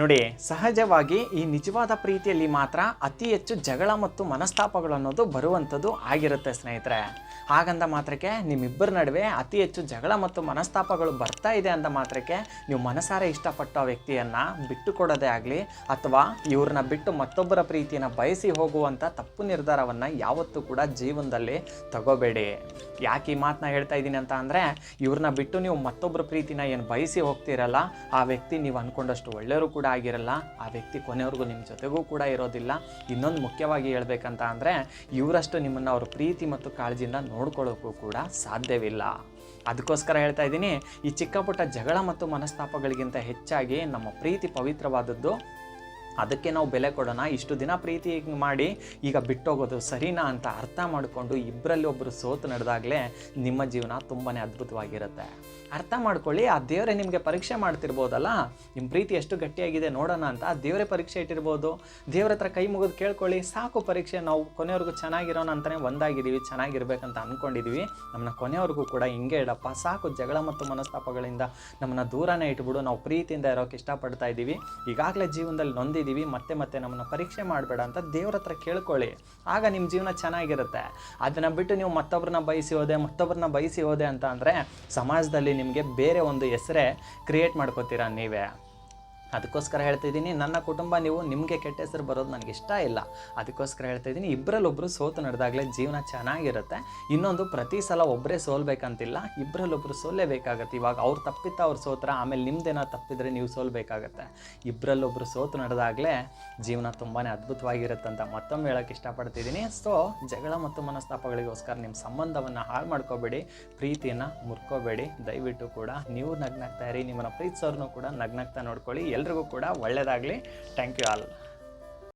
ನೋಡಿ, ಸಹಜವಾಗಿ ಈ ನಿಜವಾದ ಪ್ರೀತಿಯಲ್ಲಿ ಮಾತ್ರ ಅತಿ ಹೆಚ್ಚು ಜಗಳ ಮತ್ತು ಮನಸ್ತಾಪಗಳು ಅನ್ನೋದು ಬರುವಂಥದ್ದು ಆಗಿರುತ್ತೆ ಸ್ನೇಹಿತರೆ. ಹಾಗಂದ ಮಾತ್ರಕ್ಕೆ ನಿಮ್ಮಿಬ್ಬರ ನಡುವೆ ಅತಿ ಹೆಚ್ಚು ಜಗಳ ಮತ್ತು ಮನಸ್ತಾಪಗಳು ಬರ್ತಾ ಇದೆ ಅಂದ ಮಾತ್ರಕ್ಕೆ ನೀವು ಮನಸಾರೆ ಇಷ್ಟಪಟ್ಟ ವ್ಯಕ್ತಿಯನ್ನು ಬಿಟ್ಟು ಕೊಡೋದೇ ಆಗಲಿ ಅಥವಾ ಇವ್ರನ್ನ ಬಿಟ್ಟು ಮತ್ತೊಬ್ಬರ ಪ್ರೀತಿಯನ್ನು ಬಯಸಿ ಹೋಗುವಂಥ ತಪ್ಪು ನಿರ್ಧಾರವನ್ನು ಯಾವತ್ತೂ ಕೂಡ ಜೀವನದಲ್ಲಿ ತಗೋಬೇಡಿ. ಯಾಕೆ ಈ ಮಾತನ್ನ ಹೇಳ್ತಾ ಇದ್ದೀನಿ ಅಂತ ಅಂದರೆ ಇವ್ರನ್ನ ಬಿಟ್ಟು ನೀವು ಮತ್ತೊಬ್ಬರ ಪ್ರೀತಿನ ಏನು ಬಯಸಿ ಹೋಗ್ತಿರಲ್ಲ, ಆ ವ್ಯಕ್ತಿ ನೀವು ಅಂದ್ಕೊಂಡಷ್ಟು ಒಳ್ಳೆಯವರು ಕೂಡ ಆಗಿರಲ್ಲ, ಆ ವ್ಯಕ್ತಿ ಕೊನೆಯವ್ರಿಗೂ ನಿಮ್ಮ ಜೊತೆಗೂ ಕೂಡ ಇರೋದಿಲ್ಲ. ಇನ್ನೊಂದು ಮುಖ್ಯವಾಗಿ ಹೇಳಬೇಕಂತ ಅಂದರೆ, ಇವರಷ್ಟು ನಿಮ್ಮನ್ನು ಅವ್ರ ಪ್ರೀತಿ ಮತ್ತು ಕಾಳಜಿಯಿಂದ ನೋಡ್ಕೊಳ್ಳೋಕ್ಕೂ ಕೂಡ ಸಾಧ್ಯವಿಲ್ಲ. ಅದಕ್ಕೋಸ್ಕರ ಹೇಳ್ತಾ ಇದ್ದೀನಿ, ಈ ಚಿಕ್ಕಪುಟ್ಟ ಜಗಳ ಮತ್ತು ಮನಸ್ತಾಪಗಳಿಗಿಂತ ಹೆಚ್ಚಾಗಿ ನಮ್ಮ ಪ್ರೀತಿ ಪವಿತ್ರವಾದದ್ದು ಅದಕ್ಕೆ ನಾವು ಬೆಲೆ ಕೊಡೋಣ. ಇಷ್ಟು ದಿನ ಪ್ರೀತಿ ಮಾಡಿ, ಈಗ ಬಿಟ್ಟೋಗೋದು ಸರಿನಾ ಅಂತ ಅರ್ಥ ಮಾಡಿಕೊಂಡು ಇಬ್ಬರಲ್ಲಿ ಒಬ್ಬರು ಸೋತು ನಡೆದಾಗಲೇ ನಿಮ್ಮ ಜೀವನ ತುಂಬಾ ಅದ್ಭುತವಾಗಿರುತ್ತೆ. ಅರ್ಥ ಮಾಡ್ಕೊಳ್ಳಿ, ಆ ದೇವರೇ ನಿಮಗೆ ಪರೀಕ್ಷೆ ಮಾಡ್ತಿರ್ಬೋದಲ್ಲ? ನಿಮ್ಮ ಪ್ರೀತಿ ಎಷ್ಟು ಗಟ್ಟಿಯಾಗಿದೆ ನೋಡೋಣ ಅಂತ ದೇವರೇ ಪರೀಕ್ಷೆ ಇಟ್ಟಿರ್ಬೋದು. ದೇವ್ರ ಹತ್ರ ಕೈ ಮುಗಿದು ಕೇಳ್ಕೊಳ್ಳಿ, ಸಾಕು ಪರೀಕ್ಷೆ, ನಾವು ಕೊನೆವರೆಗೂ ಚೆನ್ನಾಗಿರೋಣ ಅಂತಲೇ ಒಂದಾಗಿದ್ದೀವಿ, ಚೆನ್ನಾಗಿರ್ಬೇಕಂತ ಅಂದ್ಕೊಂಡಿದ್ದೀವಿ ನಮ್ಮನ್ನ ಕೊನೆವರೆಗೂ ಕೂಡ ಹಿಂಗೆ ಇಡಪ್ಪ, ಸಾಕು ಜಗಳ ಮತ್ತು ಮನಸ್ತಾಪಗಳಿಂದ ನಮ್ಮನ್ನ ದೂರನೇ ಇಟ್ಬಿಡು, ನಾವು ಪ್ರೀತಿಯಿಂದ ಇರೋಕೆ ಇಷ್ಟಪಡ್ತಾ ಇದ್ದೀವಿ. ಈಗಾಗಲೇ ಜೀವನದಲ್ಲಿ ನೊಂದಿದ್ದೀವಿ ಮತ್ತೆ ಮತ್ತೆ ನಮ್ಮನ್ನ ಪರೀಕ್ಷೆ ಮಾಡಬೇಡ ಅಂತ ದೇವ್ರ ಹತ್ರ ಕೇಳ್ಕೊಳ್ಳಿ. ಆಗ ನಿಮ್ಮ ಜೀವನ ಚೆನ್ನಾಗಿರುತ್ತೆ. ಅದನ್ನು ಬಿಟ್ಟು ನೀವು ಮತ್ತೊಬ್ಬರನ್ನ ಬಯಸಿ ಹೋದೆ ಮತ್ತೊಬ್ಬರನ್ನ ಬಯಸಿ ಹೋದೆ ಅಂತ ಅಂದರೆ ಸಮಾಜದಲ್ಲಿ ನಿಮಗೆ ಬೇರೆ ಒಂದು ಹೆಸರೇ ಕ್ರಿಯೇಟ್ ಮಾಡ್ಕೋತೀರಾ ನೀವೇ. ಅದಕ್ಕೋಸ್ಕರ ಹೇಳ್ತಾ ಇದ್ದೀನಿ, ನನ್ನ ಕುಟುಂಬ ನೀವು ನಿಮಗೆ ಕೆಟ್ಟ ಹೆಸರು ಬರೋದು ನನಗೆ ಇಷ್ಟ ಇಲ್ಲ. ಅದಕ್ಕೋಸ್ಕರ ಹೇಳ್ತಾ ಇದ್ದೀನಿ ಇಬ್ಬರಲ್ಲೊಬ್ಬರು ಸೋತು ನಡೆದಾಗಲೇ ಜೀವನ ಚೆನ್ನಾಗಿರುತ್ತೆ. ಇನ್ನೊಂದು ಪ್ರತಿ ಸಲ ಒಬ್ಬರೇ ಸೋಲ್ಬೇಕಂತಿಲ್ಲ ಇಬ್ಬರಲ್ಲೊಬ್ಬರು ಸೋಲೇಬೇಕಾಗತ್ತೆ ಇವಾಗ ಅವ್ರು ತಪ್ಪಿತ್ತ ಅವ್ರು ಸೋತ್ರ, ಆಮೇಲೆ ನಿಮ್ದೇನೋ ತಪ್ಪಿದ್ರೆ ನೀವು ಸೋಲ್ಬೇಕಾಗತ್ತೆ. ಇಬ್ಬರಲ್ಲೊಬ್ಬರು ಸೋತು ನಡೆದಾಗಲೇ ಜೀವನ ತುಂಬಾ ಅದ್ಭುತವಾಗಿರುತ್ತೆ ಅಂತ ಮತ್ತೊಮ್ಮೆ ಹೇಳೋಕ್ಕೆ ಇಷ್ಟಪಡ್ತಿದ್ದೀನಿ. ಸೊ ಜಗಳ ಮತ್ತು ಮನಸ್ತಾಪಗಳಿಗೋಸ್ಕರ ನಿಮ್ಮ ಸಂಬಂಧವನ್ನು ಹಾಳು ಮಾಡ್ಕೋಬೇಡಿ, ಪ್ರೀತಿಯನ್ನು ಮುರ್ಕೋಬೇಡಿ. ದಯವಿಟ್ಟು ಕೂಡ ನೀವು ನಗ್ನಾಗ್ತಾ ಇರಿ, ನಿಮ್ಮನ್ನು ಪ್ರೀತಿಸೋರ್ನು ಕೂಡ ನಗ್ನಾಗ್ತಾ ನೋಡ್ಕೊಳ್ಳಿ. ಎಲ್ರಿಗೂ ಕೂಡ ಒಳ್ಳೆಯದಾಗಲಿ ಥ್ಯಾಂಕ್ ಯು ಆಲ್